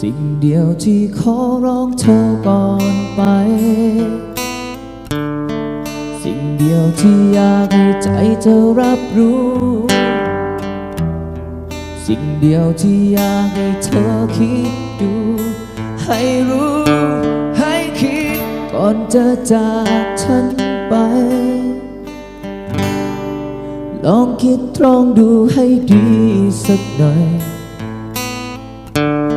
สิ่งเดียวที่ขอร้องเธอก่อนไป สิ่งเดียวที่อยากให้ใจเธอรับรู้ สิ่งเดียวที่อยากให้เธอคิดดู ให้รู้ ให้คิดก่อนจะจากฉันไป ลองคิดตรองดูให้ดีสักหน่อย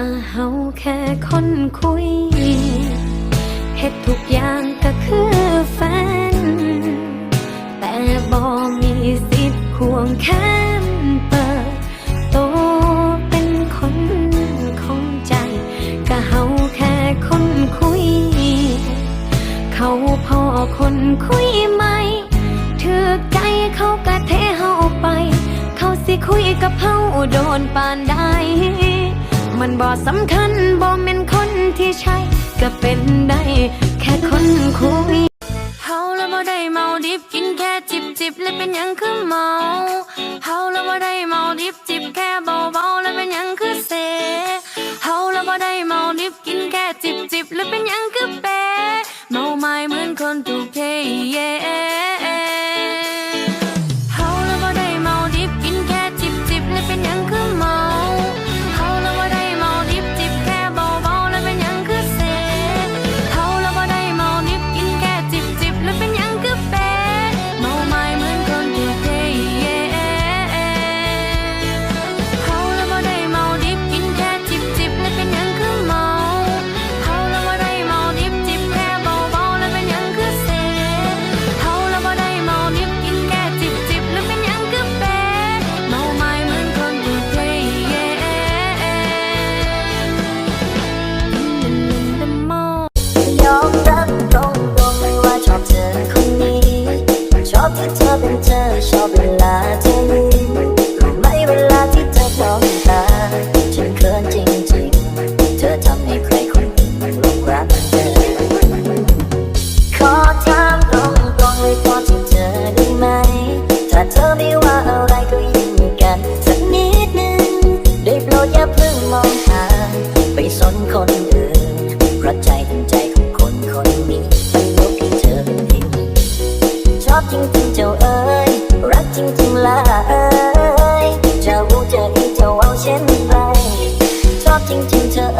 ก็เฮาแค่คนคุยเฮ็ดทุกอย่างก็คือแฟน แต่บ่มีสิทธิ์ควงแขนเปิดโตเป็นคนของใจ ก็เฮาแค่คนคุย เขาพอคนคุยไหมถือใจเขากะเทเฮาไป เขาสิคุยกับเฮาโดนปานใด มันบ่สำคัญบ่แม่นคนที่ใช่ก็เป็นได้แค่คนคุยเฮาแล้วบ่ได้เมาดิบกินแค่จิบจิบแล้วเป็นหยังคือเมาเฮาแล้วบ่ได้เมาดิบจิบแค่เบาเบาๆแล้วเป็นหยังคือเซเฮาแล้วบ่ได้เมาดิบกินแค่จิบจิบแล้วเป็นหยังคือเปเมาไม่เหมือนคนถูกเท ได้โปรดอย่าเพิ่งมองหาไปสนคนอื่นเพราะใจถึงใจของคนคนนี้มันยกให้เธอเป็นที่ชอบจริงๆเจ้าเอ๋ยรักจริงๆละเอ๋ยจะรู้จะอีจะเอาเช่นไรชอบจริงๆเธอเอ๋ยรักจริงเธอ